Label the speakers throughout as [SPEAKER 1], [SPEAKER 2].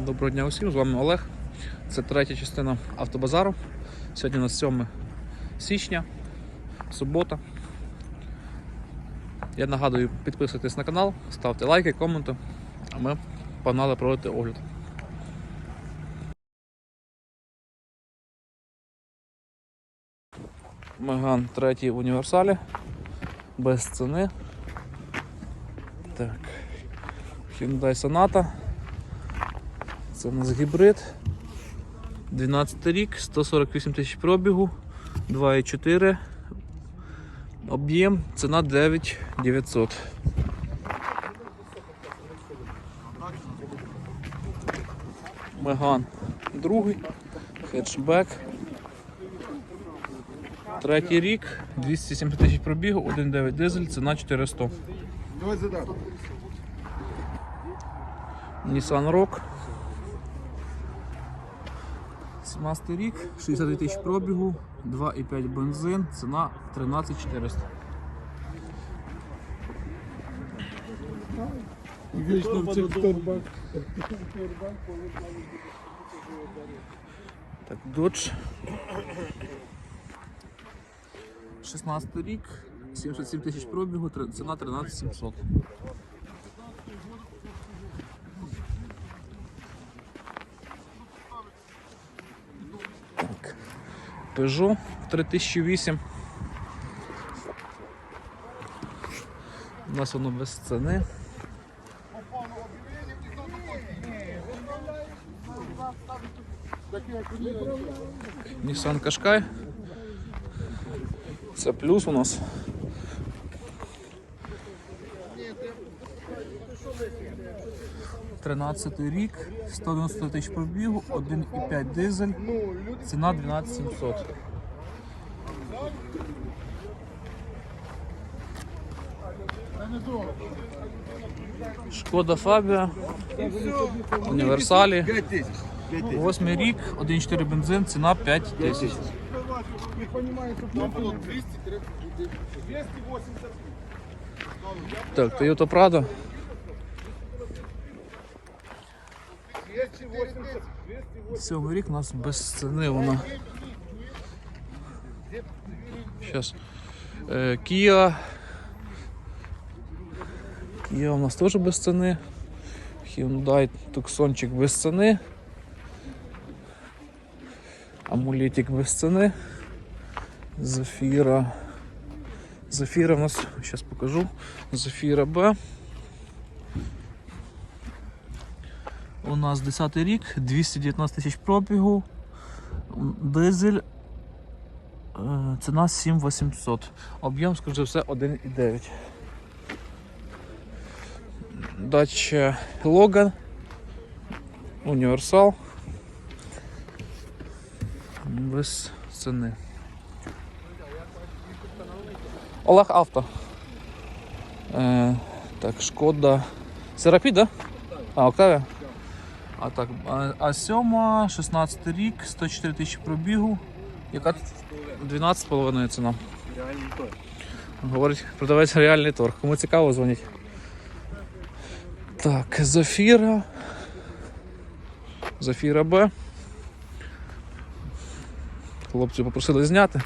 [SPEAKER 1] Доброго дня усім, з вами Олег. Це третя частина автобазару. Сьогодні у нас 7 січня, субота. Я нагадую, підписуйтесь на канал, ставте лайки, коменти, а ми погнали проводити огляд. Меган третій в універсалі. Без ціни. Так. Hyundai Sonata. Це у нас гібрид. 12 рік, 148 тисяч пробігу, 2,4 об'єм, ціна 9900. Меган другий, хетчбек. Третій рік, 270 тисяч пробігу, 1,9 дизель, ціна 400.
[SPEAKER 2] Давай задаток.
[SPEAKER 1] Nissan Rock. 17 рік, 60 тисяч пробігу, 2,5 бензин, ціна 13400.
[SPEAKER 2] Вічно в цих торбах.
[SPEAKER 1] Так, Dodge. 16 рік, 77 тисяч пробігу, ціна 13700. Peugeot 3008. У нас воно без ціни. Nissan Qashqai. Це плюс у нас. Тринадцятий рік, 190 тисяч пробігу, 1,5 дизель, ціна 12700. Шкода Фабія, універсалі.
[SPEAKER 2] 5 тисяч. 5 тисяч.
[SPEAKER 1] Рік, 1,4 бензин, ціна 5 тисяч. Так, Toyota Prado. Сьомий рік у нас без ціни вона. Зараз. Е, Kia. Kia у нас теж без ціни. Hyundai Tucsonчик без ціни. Амулетик без ціни. Зафіра. Зафіра у нас, зараз покажу. Зафіра Б. У нас 10 рік, 219 тисяч пробігу. Дизель. е, Ціна 7800. Об'єм, за все, 1,9. Дача Логан. Універсал. Без ціни. Олег Авто. Е, так, шкода. Серапід, да? А, Октавія? А так, а, а сьома, 16 рік, 104 тисячі пробігу. Яка 12,5 ціна.
[SPEAKER 2] Реальний той.
[SPEAKER 1] Говорить, продавець реальний торг. Кому цікаво, дзвоніть. Так, Зафіра. Зафіра Б. Хлопці попросили зняти.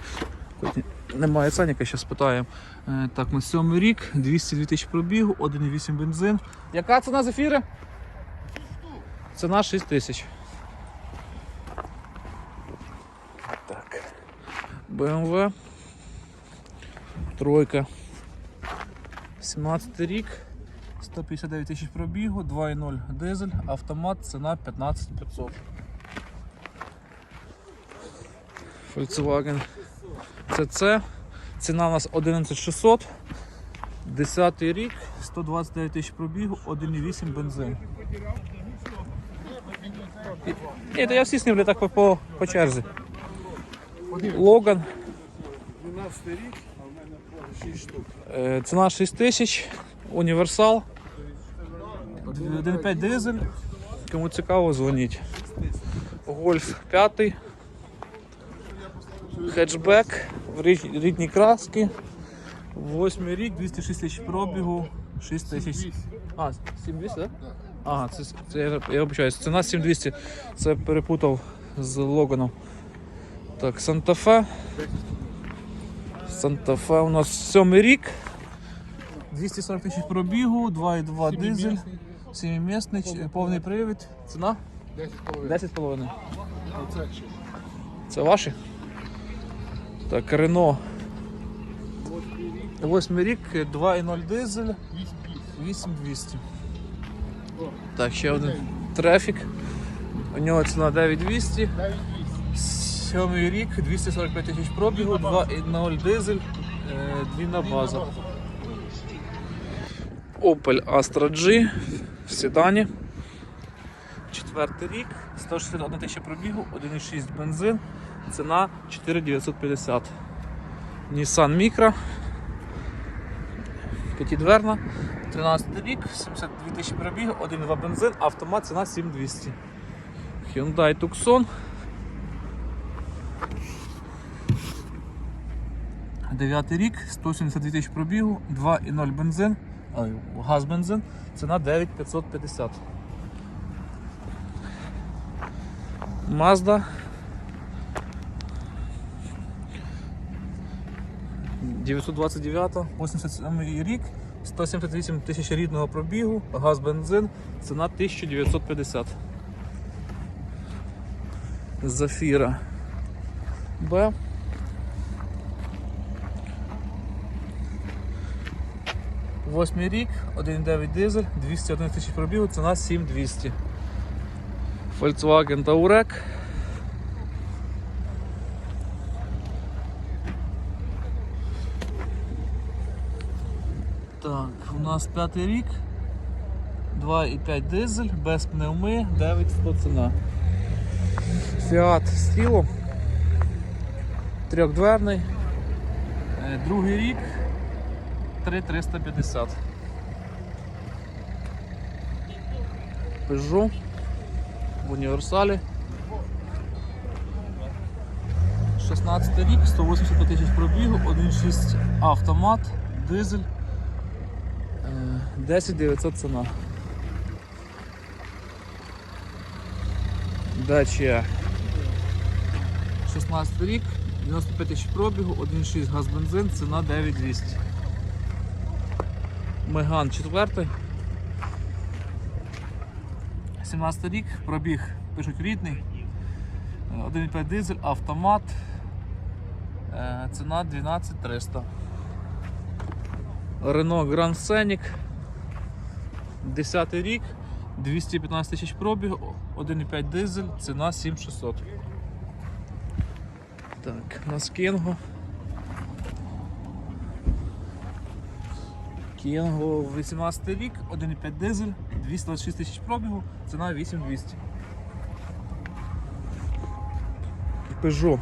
[SPEAKER 1] Немає ценника, зараз питаємо. Е, Так, на сьомий рік, 202 тисячі пробігу, 1,8 бензин. Яка ціна Зафіри? Ціна 6 тисяч. Так. BMW. Тройка. 17 рік, 159 тисяч пробігу, 2.0 дизель, автомат, ціна 15500. Volkswagen CC, ціна у нас 11600. 10 рік, 129 тисяч пробігу, 1,8 бензин. Ні, то я всі снімлю так по, по, черзі. Логан,
[SPEAKER 2] 12 рік, а в мене 6 штук.
[SPEAKER 1] Ціна 6 тисяч, універсал. 1.5 дизель. Кому цікаво, дзвоніть. Гольф 5. Хеджбек в рід- рідній краски. Восьмий рік, 206 тисяч пробігу, 6 тисяч. А, 7200, так? Ага, це, це я, я вибачаюсь. Ціна 7200. Це перепутав з Логаном. Так, Санта-Фе. Санта-Фе у нас сьомий рік. 240 тисяч пробігу, 2,2 дизель, 7-місний, повний привід. Ціна 10,5.
[SPEAKER 2] Оце ще.
[SPEAKER 1] Це ваші? Так, Рено.
[SPEAKER 2] Восьмий рік.
[SPEAKER 1] 2,0 дизель, 8200. Так, ще один трафік. У нього ціна 9200.
[SPEAKER 2] 9
[SPEAKER 1] Сьомий рік, 245 тисяч пробігу, 2,0 дизель, е, двійна база. Opel Astra G в седані. Четвертий рік, 161 тисяча пробігу, 1,6 бензин, ціна 4950. Nissan Micra. П'ятидверна, 13 рік, 72 тисячі пробігу, 1,2 бензин, автомат ціна 7200. Hyundai Tucson. 9 рік, 172 тисячі пробігу, 2,0 бензин, газ бензин, ціна 9550. Mazda. 929, 87 рік, 178 тисяч рідного пробігу, газ бензин, ціна 1950. Зафіра Б. Восьмий рік, 1,9 дизель, 201 тисяч пробігу, ціна 7200. Volkswagen Touareg. Так, у нас п'ятий рік, 2,5 дизель, без пневми, 900 ціна. Fiat Stilo. Трьохдверний. Е, Другий рік, 3350. Peugeot в універсалі. 16 рік, 180 тисяч пробігу, 1.6 автомат, дизель. Е, 10 900 ціна. Дача 16 рік, 95 тисяч пробігу, 1.6 газ бензин, ціна 9200. Меган 4. 17 рік, пробіг, пишуть рідний. Е, 1,5 дизель, автомат. Е, Ціна 12300. Renault Grand Scenic. 10 рік, 215 тисяч пробіг, 1,5 дизель, ціна 7600. Так, у нас Кінго. Кінго 18 рік, 1,5 дизель, 226 тисяч пробігу, ціна 8200. Peugeot.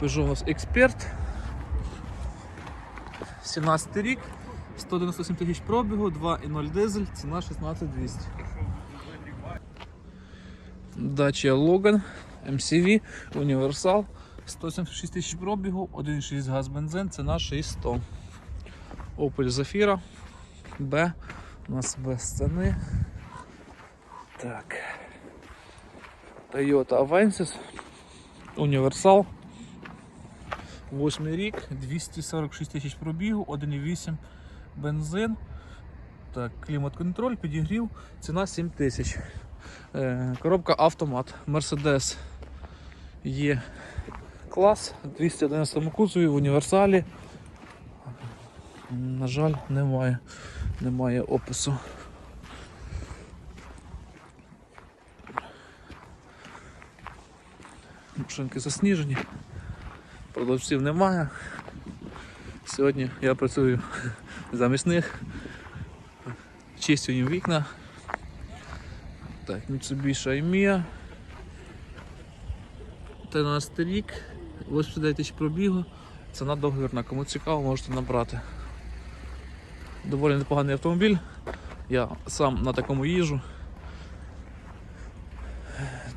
[SPEAKER 1] Peugeot у нас експерт. 17 рік, 197 тисяч пробігу, 2,0 дизель, ціна 16200. Дача Logan, MCV, універсал, 176 тисяч пробігу, 1,6 газ бензин, ціна 6100. Opel Zafira B. У нас без ціни. Так. Toyota Avensis. Універсал. 8 рік, 246 тисяч пробігу, 1,8 бензин. Так, клімат-контроль, підігрів, ціна 7 тисяч. Е, коробка автомат. Mercedes є клас 211 кузові в універсалі. На жаль, немає, немає опису. Машинки засніжені, продавців немає. Сьогодні я працюю замість них, чистю їм вікна. Так, Mitsubishi Аймія. 13 рік, 89 тисяч пробігу. Ціна договірна. Кому цікаво, можете набрати. Доволі непоганий автомобіль. Я сам на такому їжджу.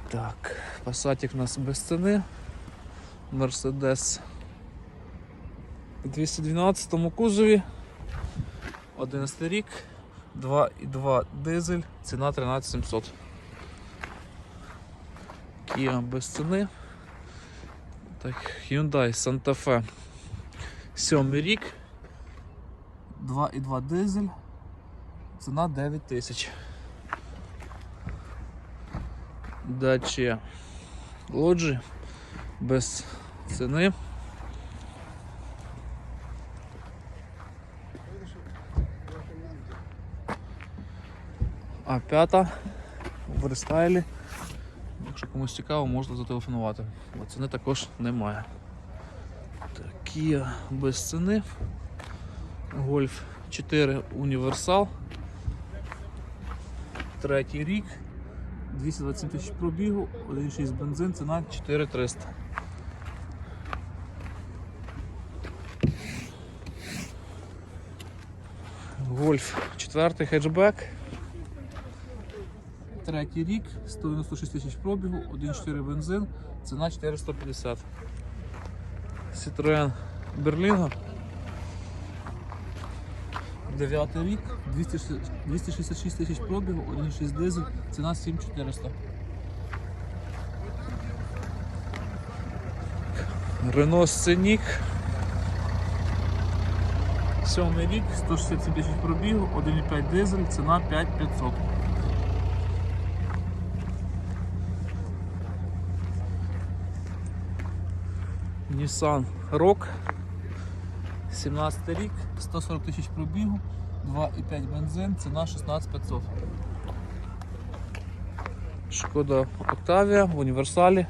[SPEAKER 1] Так, Passatик у нас без ціни. Mercedes у 212 кузові. 11 рік, 2,2 дизель, ціна 13700. Kia без ціни. Так, Hyundai Santa Fe. Сьомий рік. 2,2 дизель. Ціна 9 тисяч. Дача лоджі без ціни. а 5 в рестайлі. Якщо комусь цікаво, можна зателефонувати, бо ціни також немає. Такі без ціни. Гольф 4 універсал. Третій рік, 220 тисяч пробігу, 1,6 бензин, ціна 4300. Гольф 4 хеджбек. 23 рік, 196 тисяч пробігу, 1,4 бензин, ціна 450. Citroen Berlingo. Дев'ятий рік, 266 тисяч пробігу, 1,6 дизель, ціна 7400. Renault Scenic. Сьомий рік, 167 тисяч пробігу, 1,5 дизель, ціна 5500. Nissan Rock. 17 рік, 140 тисяч пробігу, 2,5 бензин, ціна 16500. Шкода Октавія в універсалі.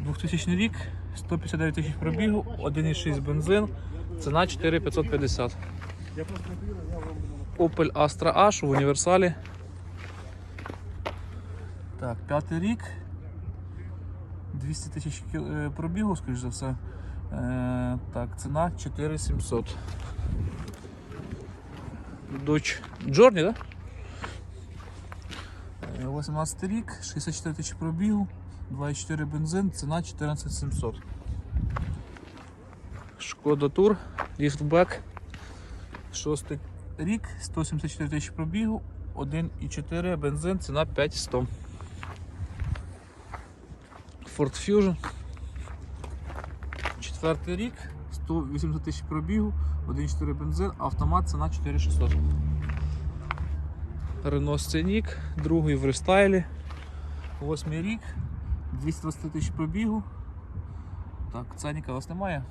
[SPEAKER 1] 2000 рік, 159 тисяч пробігу, 1,6 бензин, ціна 4550. Opel Astra H в універсалі. Так, п'ятий рік. 200 тисяч е, пробігу, скоріш за все. Е, так, ціна 4700. Dodge Journey, так? Да? 18 рік, 64 тисячі пробігу, 2,4 бензин, ціна 14700. Шкода Тур, ліфтбек. 6 рік, 174 тисячі пробігу, 1,4 бензин, ціна 5100. Ford Fusion. Четвертий рік, 180 тисяч пробігу, 1,4 бензин, автомат ціна 4600. Переносця нік, другий в рестайлі. Восьмий рік, 220 тисяч пробігу. Так, ценника у вас немає.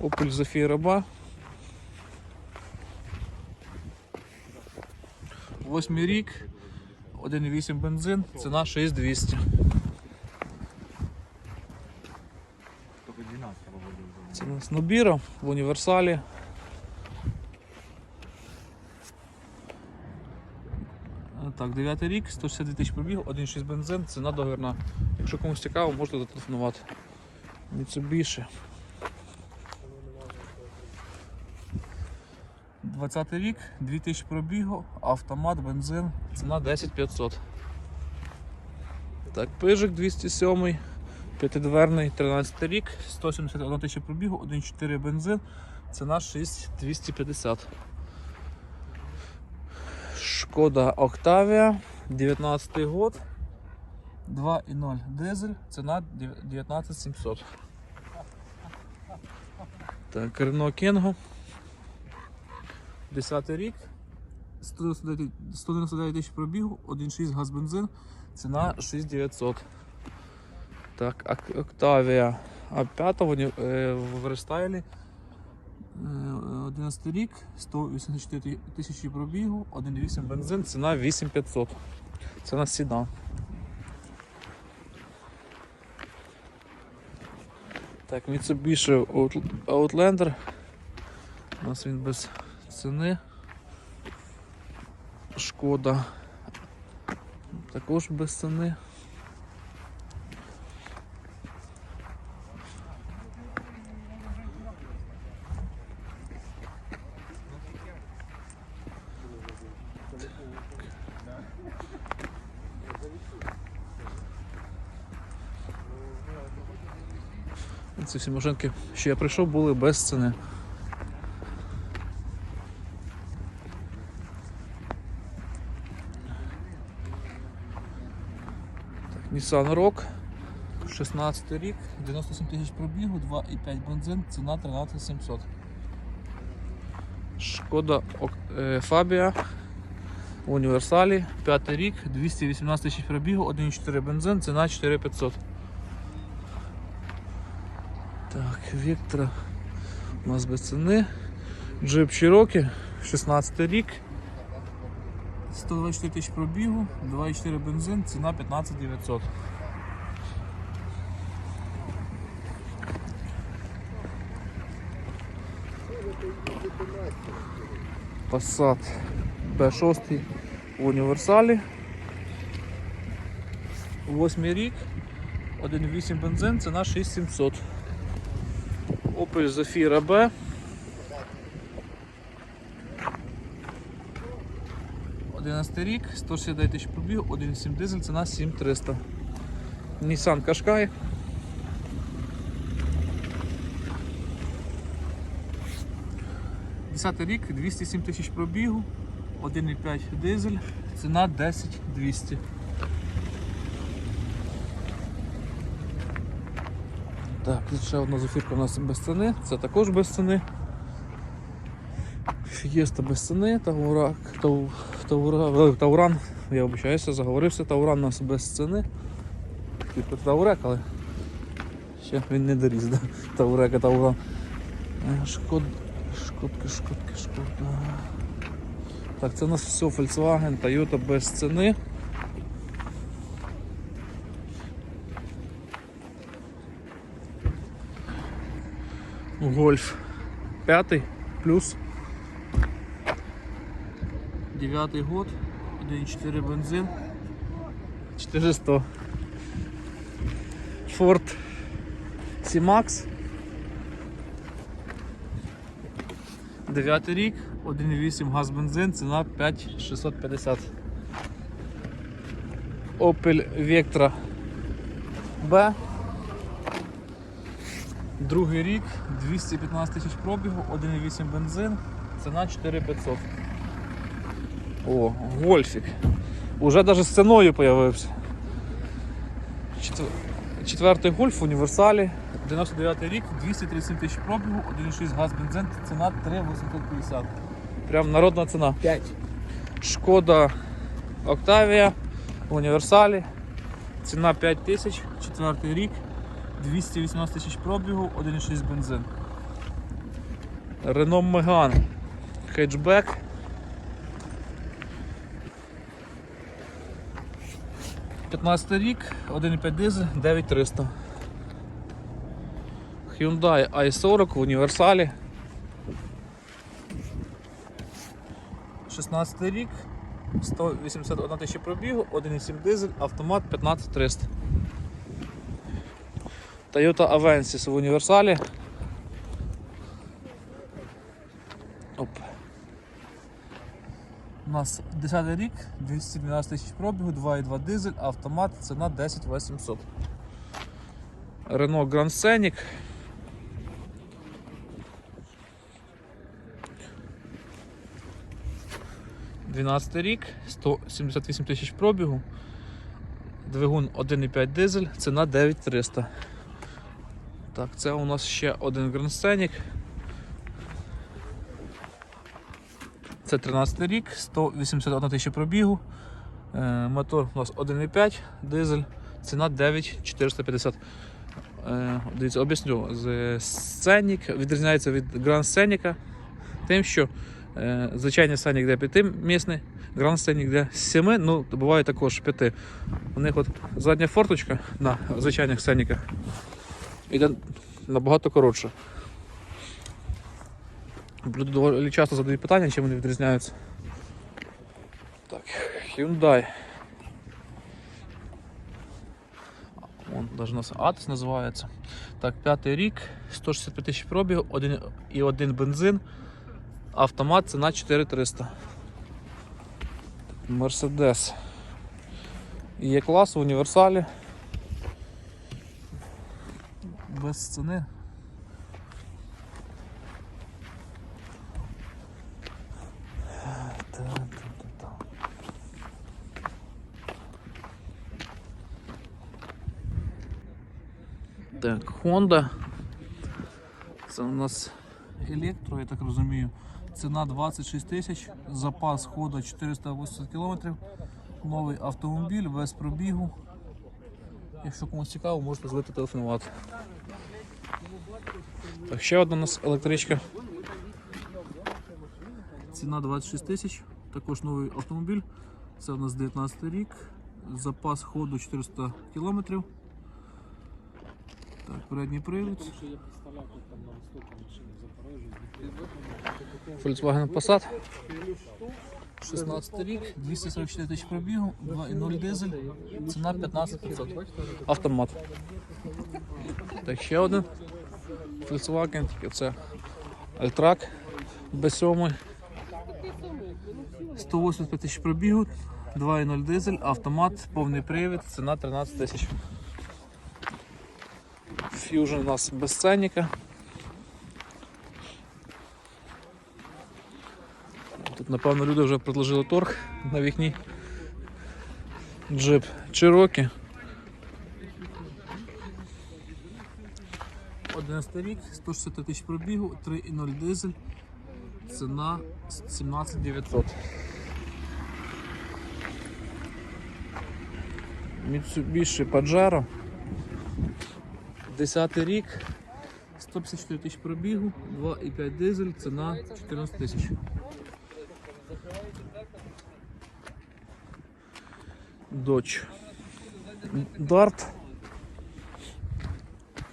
[SPEAKER 1] Opel Zafira Bar. 2008 рік, 1,8 бензин, ціна 6200. Це у нас Нобіра в універсалі. Так, 9 рік, 162 тисяч пробіг, 1,6 бензин, ціна договірна. Якщо комусь цікаво, можете зателефонувати. більше. 20 рік, 2000 пробігу, автомат, бензин, ціна 10500. Так, пижик 207, п'ятидверний, 13 рік, 171 тисяча пробігу, 1,4 бензин, ціна 6250. Шкода Октавія, 19 год, 2,0 дизель, ціна 19700. Так, Renault Kangoo. 10 рік, 199 199 тисяч пробігу, 1,6 газ бензин, ціна 6900. Так, Ок- Октавія А5 в, уні- е, рестайлі. Е, 11 рік, 184 тисячі пробігу, 1,8 бензин, ціна 8500. Це на седан. Так, Mitsubishi Outlander. У нас він без ціни. Шкода. Також без ціни. Ці всі машинки, що я прийшов, були без ціни. Nissan Rock, 16 рік, 97 тисяч пробігу, 2,5 бензин, ціна 13 700. Шкода е, Фабія в універсалі, 5 рік, 218 тисяч пробігу, 1,4 бензин, ціна 4500. Так, Віктора у нас без ціни. Джип Cherokee, 16 рік. 124 тисяч пробігу, 2,4 бензин, ціна 15 900. Passat B6 в універсалі. 8 рік, 1,8 бензин, ціна 6700. Opel Zafira B. Одинадцятий рік, 169 тисяч пробіг, 1,7 дизель, ціна 7300. Nissan Qashqai. Десятий рік, 207 тисяч пробігу, 1,5 дизель, ціна 10200. Так, тут ще одна зафірка у нас без ціни, це також без ціни. Фієста без ціни, Таурак, Тау, е, Тауран, я обичаюся, заговорився, Тауран у нас без ціни. Типу Таурек, але ще він не доріс, да? Таурека, Тауран. Е, Шкод, шкодки, шкодки, шкода. Так, це у нас все Volkswagen, Toyota без ціни. Гольф 5 плюс. Девятый год, 1.4 бензин, 400. Ford C-Max. Дев'ятий рік, 1.8 газ бензин, ціна 5650. Opel Vectra B. Другий рік, 215 тисяч пробігу, 1,8 бензин, ціна 4500. О, гольфік. Уже навіть з ціною з'явився. Четвертий гольф в універсалі. 99-й рік, 237 тисяч пробігу, 1,6 газ бензин, ціна 3,850. Прям народна ціна.
[SPEAKER 2] 5.
[SPEAKER 1] Шкода Октавія в універсалі. Ціна 5 тисяч, четвертий рік, 218 тисяч пробігу, 1,6 бензин. Renault Megane. хеджбек. 15 рік, 1,5 дизель, 9300. Hyundai i40 в універсалі. 16 рік, 181 тисяча пробігу, 1,7 дизель, автомат 15300. Toyota Avensis в універсалі. Нас 10 рік, 212 тисяч пробігу, 2,2 дизель, автомат, ціна 10 800. Renault Grand Scenic. Дванадцятий рік, 178 тисяч пробігу, двигун 1,5 дизель, ціна 9300. Так, це у нас ще один Grand Scenic. Це 13 рік, 181 тисяча пробігу. Е, мотор у нас 1,5 дизель, ціна 9450. Е, дивіться, об'ясню. Scenic відрізняється від Grand Scenic тим, що е, звичайний Scenic де 5 місний, Grand Scenic де 7, ну буває також 5. У них от задня форточка на звичайних Scenic іде набагато коротше. Люди доволі часто задають питання, чим вони відрізняються. Так, Hyundai. Вон, даже у нас Атос називається. Так, п'ятий рік, 165 тисяч пробігу, один, і один бензин. Автомат ціна 4300. Мерседес. Є клас в універсалі. без ціни. Так, Honda. Це у нас електро, я так розумію. Ціна 26 тисяч, запас ходу 480 км. Новий автомобіль без пробігу. Якщо комусь цікаво, можете звати телефонувати. Так, ще одна у нас електричка. Ціна 26 тисяч, також новий автомобіль. Це у нас 19 рік. Запас ходу 400 км. Так, передній привід. Volkswagen Passat. 16 рік, 244 тисячі пробігу, 2.0 дизель, ціна 15500. Автомат. Так, ще один. Volkswagen, тільки це Альтрак B7. 185 тисяч пробігу, 2.0 дизель, автомат, повний привід, ціна 13 тисяч. Fusion у нас без ценника. Тут, напевно, люди вже предложили торг на вікні. Джип Cherokee. 11 рік, 160 тисяч пробігу, 3,0 дизель. Ціна 17 900. Mitsubishi Pajero. 10 рік, 154 тисяч пробігу, 2,5 дизель, ціна 14 тисяч. Доч. Дарт.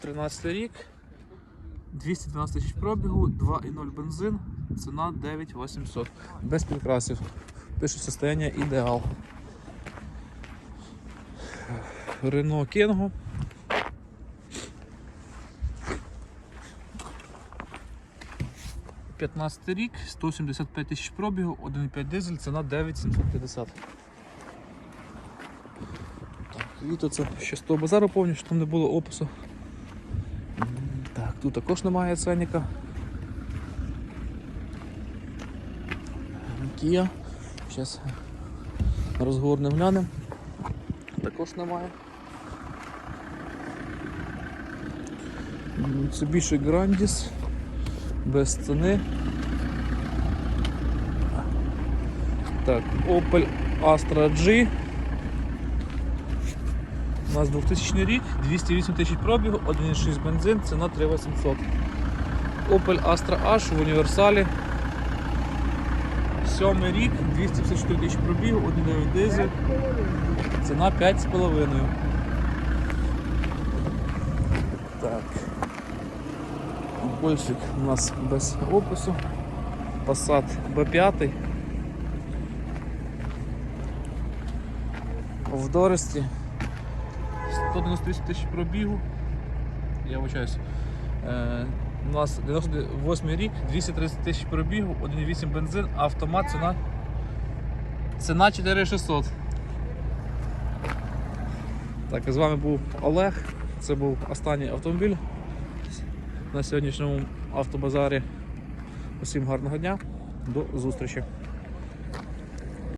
[SPEAKER 1] 13 рік. 212 тисяч пробігу, 2,0 бензин, ціна 9800. Без підкрасів. Пише состояння ідеал. Рено Кенго. 15 рік, 175 тисяч пробігу, 1,5 дизель, ціна 9750. Літо це ще з того базару повністю, що там не було опису. Так, Тут також немає ценника. Кія. Зараз розгорнем глянем. Також немає. Це більше Грандіс без ціни. Так, Opel Astra G. У нас 2000 рік, 208 тисяч пробігу, 1,6 бензин, ціна 3800. Opel Astra H в універсалі. Сьомий рік, 254 тисячі пробігу, 1,9 дизель, ціна 5,5. Так. Польщик у нас без опису. Passat B5. В Дорості 198 тисяч пробігу. Я вибачаюсь. Е, у нас 98 рік, 230 тисяч пробігу, 1,8 бензин, автомат ціна. Ціна 4600. Так, з вами був Олег. Це був останній автомобіль на сьогоднішньому автобазарі. Усім гарного дня, до зустрічі.